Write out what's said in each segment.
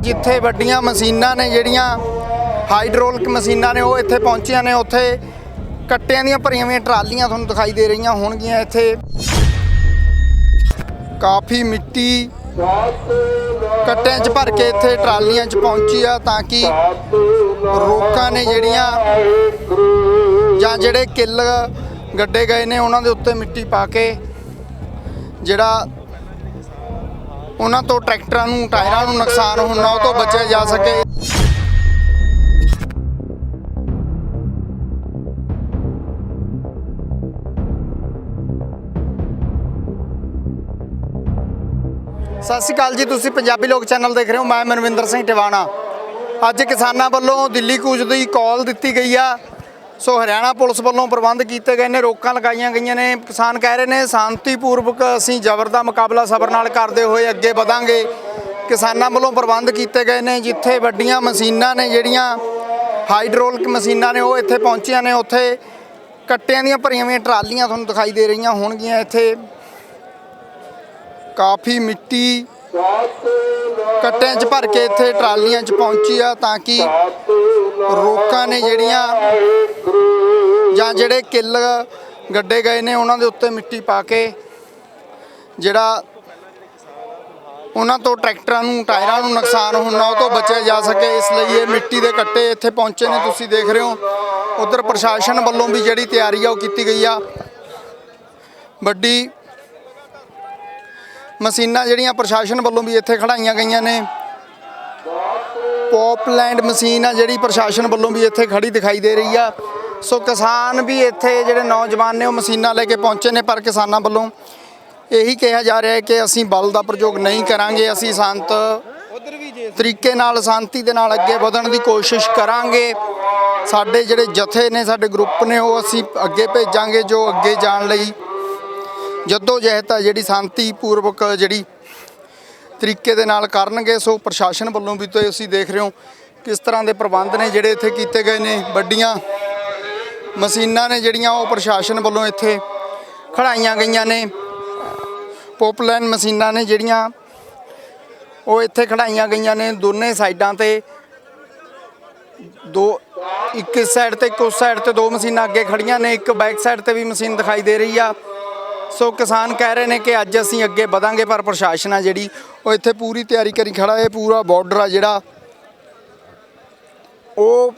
ਜਿੱਥੇ ਵੱਡੀਆਂ ਮਸ਼ੀਨਾਂ ਨੇ ਜਿਹੜੀਆਂ ਹਾਈਡ੍ਰੋਲਿਕ ਮਸ਼ੀਨਾਂ ਨੇ, ਉਹ ਇੱਥੇ ਪਹੁੰਚੀਆਂ ਨੇ, ਉੱਥੇ ਕੱਟਿਆਂ ਦੀਆਂ ਭਰੀਆਂ ਹੋਈਆਂ ਟਰਾਲੀਆਂ ਤੁਹਾਨੂੰ ਦਿਖਾਈ ਦੇ ਰਹੀਆਂ ਹੋਣਗੀਆਂ ਇੱਥੇ। ਕਾਫੀ ਮਿੱਟੀ ਕੱਟਿਆਂ 'ਚ ਭਰ ਕੇ ਇੱਥੇ ਟਰਾਲੀਆਂ 'ਚ ਪਹੁੰਚੀ ਆ ਤਾਂ ਕਿ ਰੋਕਾਂ ਨੇ ਜਿਹੜੀਆਂ ਜਾਂ ਜਿਹੜੇ ਕਿੱਲ ਗੱਡੇ ਗਏ ਨੇ, ਉਹਨਾਂ ਦੇ ਉੱਤੇ ਮਿੱਟੀ ਪਾ ਕੇ ਜਿਹੜਾ ਉਹਨਾਂ ਤੋਂ ਟਰੈਕਟਰਾਂ ਨੂੰ, ਟਾਇਰਾਂ ਨੂੰ ਨੁਕਸਾਨ ਹੋਣਾ, ਉਹ ਤੋਂ ਬਚਿਆ ਜਾ ਸਕੇ। ਸਤਿ ਸ਼੍ਰੀ ਅਕਾਲ ਜੀ, ਤੁਸੀਂ ਪੰਜਾਬੀ ਲੋਕ ਚੈਨਲ ਦੇਖ ਰਹੇ ਹੋ, ਮੈਂ ਮਨਵਿੰਦਰ ਸਿੰਘ ਟਿਵਾਣਾ। ਅੱਜ ਕਿਸਾਨਾਂ ਵੱਲੋਂ ਦਿੱਲੀ ਕੂਚ ਦੀ ਕਾਲ ਦਿੱਤੀ ਗਈ ਆ। ਸੋ ਹਰਿਆਣਾ ਪੁਲਿਸ ਵੱਲੋਂ ਪ੍ਰਬੰਧ ਕੀਤੇ ਗਏ ਨੇ, ਰੋਕਾਂ ਲਗਾਈਆਂ ਗਈਆਂ ਨੇ। ਕਿਸਾਨ ਕਹਿ ਰਹੇ ਨੇ, ਸ਼ਾਂਤੀਪੂਰਵਕ ਅਸੀਂ ਜ਼ਬਰ ਦਾ ਮੁਕਾਬਲਾ ਸਬਰ ਨਾਲ ਕਰਦੇ ਹੋਏ ਅੱਗੇ ਵਧਾਂਗੇ। ਕਿਸਾਨਾਂ ਵੱਲੋਂ ਪ੍ਰਬੰਧ ਕੀਤੇ ਗਏ ਨੇ, ਜਿੱਥੇ ਵੱਡੀਆਂ ਮਸ਼ੀਨਾਂ ਨੇ, ਜਿਹੜੀਆਂ ਹਾਈਡ੍ਰੋਲਿਕ ਮਸ਼ੀਨਾਂ ਨੇ, ਉਹ ਇੱਥੇ ਪਹੁੰਚੀਆਂ ਨੇ। ਉੱਥੇ ਕੱਟਿਆਂ ਦੀਆਂ ਭਰੀਆਂ ਹੋਈਆਂ ਟਰਾਲੀਆਂ ਤੁਹਾਨੂੰ ਦਿਖਾਈ ਦੇ ਰਹੀਆਂ ਹੋਣਗੀਆਂ ਇੱਥੇ। ਕਾਫੀ ਮਿੱਟੀ ਕੱਟਿਆਂ 'ਚ ਭਰ ਕੇ ਇੱਥੇ ਟਰਾਲੀਆਂ 'ਚ ਪਹੁੰਚੀ ਆ, ਤਾਂ ਕਿ ਰੋਕਾਂ ਨੇ ਜਿਹੜੀਆਂ ਜਾਂ ਜਿਹੜੇ ਕਿੱਲ ਗੱਡੇ ਗਏ ਨੇ, ਉਹਨਾਂ ਦੇ ਉੱਤੇ ਮਿੱਟੀ ਪਾ ਕੇ ਜਿਹੜਾ ਉਹਨਾਂ ਤੋਂ ਟਰੈਕਟਰਾਂ ਨੂੰ, ਟਾਇਰਾਂ ਨੂੰ ਨੁਕਸਾਨ ਹੋਣਾ ਉਹ ਤੋਂ ਬਚਿਆ ਜਾ ਸਕੇ। ਇਸ ਲਈ ਇਹ ਮਿੱਟੀ ਦੇ ਕੱਟੇ ਇੱਥੇ ਪਹੁੰਚੇ ਨੇ, ਤੁਸੀਂ ਦੇਖ ਰਹੇ ਹੋ। ਉਧਰ ਪ੍ਰਸ਼ਾਸਨ ਵੱਲੋਂ ਵੀ ਜਿਹੜੀ ਤਿਆਰੀ ਆ, ਉਹ ਕੀਤੀ ਗਈ ਆ। ਵੱਡੀ ਮਸ਼ੀਨਾਂ ਜਿਹੜੀਆਂ ਪ੍ਰਸ਼ਾਸਨ ਵੱਲੋਂ ਵੀ ਇੱਥੇ ਖੜਾਈਆਂ ਗਈਆਂ ਨੇ। ਪੌਪਲੈਂਡ ਮਸ਼ੀਨ ਆ ਜਿਹੜੀ ਪ੍ਰਸ਼ਾਸਨ ਵੱਲੋਂ ਵੀ ਇੱਥੇ ਖੜੀ ਦਿਖਾਈ ਦੇ ਰਹੀ ਆ। ਸੋ ਕਿਸਾਨ ਵੀ ਇੱਥੇ ਜਿਹੜੇ ਨੌਜਵਾਨ ਨੇ ਉਹ ਮਸ਼ੀਨਾਂ ਲੈ ਕੇ ਪਹੁੰਚੇ ਨੇ, ਪਰ ਕਿਸਾਨਾਂ ਵੱਲੋਂ ਇਹੀ ਕਿਹਾ ਜਾ ਰਿਹਾ ਹੈ ਕਿ ਅਸੀਂ ਬਲ ਦਾ ਪ੍ਰਯੋਗ ਨਹੀਂ ਕਰਾਂਗੇ, ਅਸੀਂ ਸ਼ਾਂਤ ਤਰੀਕੇ ਨਾਲ, ਸ਼ਾਂਤੀ ਦੇ ਨਾਲ ਅੱਗੇ ਵਧਣ ਦੀ ਕੋਸ਼ਿਸ਼ ਕਰਾਂਗੇ। ਸਾਡੇ ਜਿਹੜੇ ਜਥੇ ਨੇ, ਸਾਡੇ ਗਰੁੱਪ ਨੇ, ਉਹ ਅਸੀਂ ਅੱਗੇ ਭੇਜਾਂਗੇ ਜੋ ਅੱਗੇ ਜਾਣ ਲਈ ਜੱਦੋ ਜਹਿਦ ਆ ਜਿਹੜੀ ਸ਼ਾਂਤੀ ਪੂਰਵਕ ਜਿਹੜੀ ਤਰੀਕੇ ਦੇ ਨਾਲ ਕਰਨਗੇ, ਸੋ ਪ੍ਰਸ਼ਾਸਨ ਵੱਲੋਂ ਵੀ ਤੁਸੀਂ ਦੇਖ ਰਹੇ ਹੋ ਕਿਸ ਤਰ੍ਹਾਂ ਦੇ ਪ੍ਰਬੰਧ ਨੇ ਜਿਹੜੇ ਇੱਥੇ ਕੀਤੇ ਗਏ ਨੇ ਵੱਡੀਆਂ ਮਸ਼ੀਨਾਂ ਨੇ ਜਿਹੜੀਆਂ ਉਹ ਪ੍ਰਸ਼ਾਸਨ ਵੱਲੋਂ ਇੱਥੇ ਖੜਾਈਆਂ ਗਈਆਂ ਨੇ। ਪੋਪਲਾਈਨ ਮਸ਼ੀਨਾਂ ਨੇ ਜਿਹੜੀਆਂ ਉਹ ਇੱਥੇ ਖੜਾਈਆਂ ਗਈਆਂ ਨੇ ਦੋਨੇ ਸਾਈਡਾਂ ਤੇ। ਦੋ, ਇੱਕ ਇਸ ਸਾਈਡ ਤੇ, ਇੱਕ ਉਸ ਸਾਈਡ ਤੇ ਦੋ ਮਸ਼ੀਨਾਂ ਅੱਗੇ ਖੜੀਆਂ ਨੇ, ਇੱਕ ਬੈਕ ਸਾਈਡ ਤੇ ਵੀ ਮਸ਼ੀਨ ਦਿਖਾਈ ਦੇ ਰਹੀ ਆ। ਸੋ ਕਿਸਾਨ ਕਹਿ ਰਹੇ ਨੇ ਕਿ ਅੱਜ ਅਸੀਂ ਅੱਗੇ ਵਧਾਂਗੇ, ਪਰ ਪ੍ਰਸ਼ਾਸਨ ਆ ਜਿਹੜੀ ਉਹ ਇੱਥੇ ਪੂਰੀ ਤਿਆਰੀ ਕਰੀ ਖੜਾ ਹੈ ਪੂਰਾ ਬਾਰਡਰ ਆ ਜਿਹੜਾ ਉਹ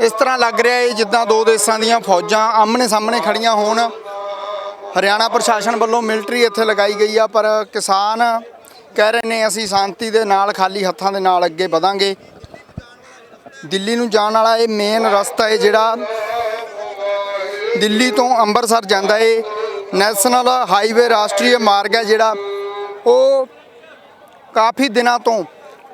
ਇਸ ਤਰ੍ਹਾਂ ਲੱਗ ਰਿਹਾ ਹੈ ਜਿੱਦਾਂ ਦੋ ਦੇਸ਼ਾਂ ਦੀਆਂ ਫੌਜਾਂ ਆਮਣੇ ਸਾਹਮਣੇ ਖੜੀਆਂ ਹੋਣ। ਹਰਿਆਣਾ ਪ੍ਰਸ਼ਾਸਨ ਵੱਲੋਂ ਮਿਲਟਰੀ ਇੱਥੇ ਲਗਾਈ ਗਈ ਆ, ਪਰ ਕਿਸਾਨ ਕਹਿ ਰਹੇ ਨੇ ਅਸੀਂ ਸ਼ਾਂਤੀ ਦੇ ਨਾਲ, ਖਾਲੀ ਹੱਥਾਂ ਦੇ ਨਾਲ ਅੱਗੇ ਵਧਾਂਗੇ। ਦਿੱਲੀ ਨੂੰ ਜਾਣ ਵਾਲਾ ਇਹ ਮੇਨ ਰਸਤਾ ਹੈ ਜਿਹੜਾ ਦਿੱਲੀ ਤੋਂ ਅੰਮ੍ਰਿਤਸਰ ਜਾਂਦਾ ਏ। ਨੈਸ਼ਨਲ ਹਾਈਵੇ ਰਾਸ਼ਟਰੀ ਮਾਰਗ ਹੈ ਜਿਹੜਾ। ਉਹ ਕਾਫੀ ਦਿਨਾਂ ਤੋਂ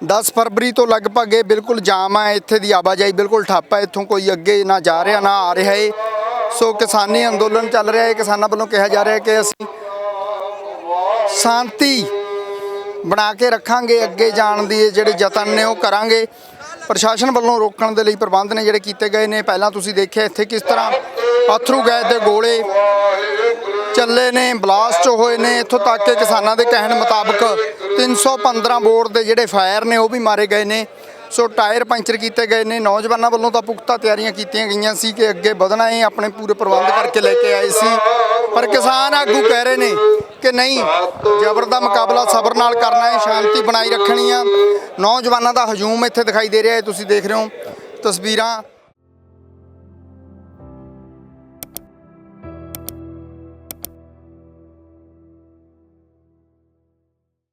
10 ਫਰਵਰੀ ਤੋਂ ਲਗਭਗ ਇਹ ਬਿਲਕੁਲ ਜਾਮ ਹੈ ਇੱਥੇ ਦੀ ਆਵਾਜਾਈ ਬਿਲਕੁਲ ਠੱਪ ਹੈ ਇੱਥੋਂ ਕੋਈ ਅੱਗੇ ਨਾ ਜਾ ਰਿਹਾ, ਨਾ ਆ ਰਿਹਾ ਏ। ਸੋ ਕਿਸਾਨੀ ਅੰਦੋਲਨ ਚੱਲ ਰਿਹਾ ਹੈ ਕਿਸਾਨਾਂ ਵੱਲੋਂ ਕਿਹਾ ਜਾ ਰਿਹਾ ਹੈ ਕਿ ਅਸੀਂ ਸ਼ਾਂਤੀ ਬਣਾ ਕੇ ਰੱਖਾਂਗੇ, ਅੱਗੇ ਜਾਣ ਦੀ ਜਿਹੜੇ ਯਤਨ ਨੇ ਉਹ ਕਰਾਂਗੇ। ਪ੍ਰਸ਼ਾਸਨ ਵੱਲੋਂ ਰੋਕਣ ਦੇ ਲਈ ਪ੍ਰਬੰਧ ਨੇ ਜਿਹੜੇ ਕੀਤੇ ਗਏ ਨੇ, ਪਹਿਲਾਂ ਤੁਸੀਂ ਦੇਖਿਆ ਇੱਥੇ ਕਿਸ ਤਰ੍ਹਾਂ ਅਥਰੂ ਗੈਸ ਦੇ ਗੋਲੇ। ਚੱਲੇ ਨੇ, ਬਲਾਸਟ ਹੋਏ ਨੇ, ਇੱਥੋਂ ਤੱਕ ਕਿ ਕਿਸਾਨਾਂ ਦੇ ਕਹਿਣ ਮੁਤਾਬਕ 315 ਬੋਰ ਦੇ ਜਿਹੜੇ ਫਾਇਰ ਨੇ, ਉਹ ਵੀ ਮਾਰੇ ਗਏ ਨੇ। ਸੋ ਟਾਇਰ ਪੰਚਰ ਕੀਤੇ ਗਏ ਨੇ, ਨੌਜਵਾਨਾਂ ਵੱਲੋਂ ਤਾਂ ਪੁਖਤਾ ਤਿਆਰੀਆਂ ਕੀਤੀਆਂ ਗਈਆਂ ਸੀ ਕਿ ਅੱਗੇ ਵਧਣਾ ਹੈ, ਆਪਣੇ ਪੂਰੇ ਪ੍ਰਬੰਧ ਕਰਕੇ ਲੈ ਕੇ ਆਏ ਸੀ। ਪਰ ਕਿਸਾਨ ਆਗੂ ਕਹਿ ਰਹੇ ਨੇ ਕਿ ਨਹੀਂ, ਜ਼ਬਰ ਦਾ ਮੁਕਾਬਲਾ ਸਬਰ ਨਾਲ ਕਰਨਾ ਹੈ, ਸ਼ਾਂਤੀ ਬਣਾਈ ਰੱਖਣੀ ਆ। ਨੌਜਵਾਨਾਂ ਦਾ ਹਜੂਮ ਇੱਥੇ ਦਿਖਾਈ ਦੇ ਰਿਹਾ ਹੈ, ਤੁਸੀਂ ਦੇਖ ਰਹੇ ਹੋ ਤਸਵੀਰਾਂ।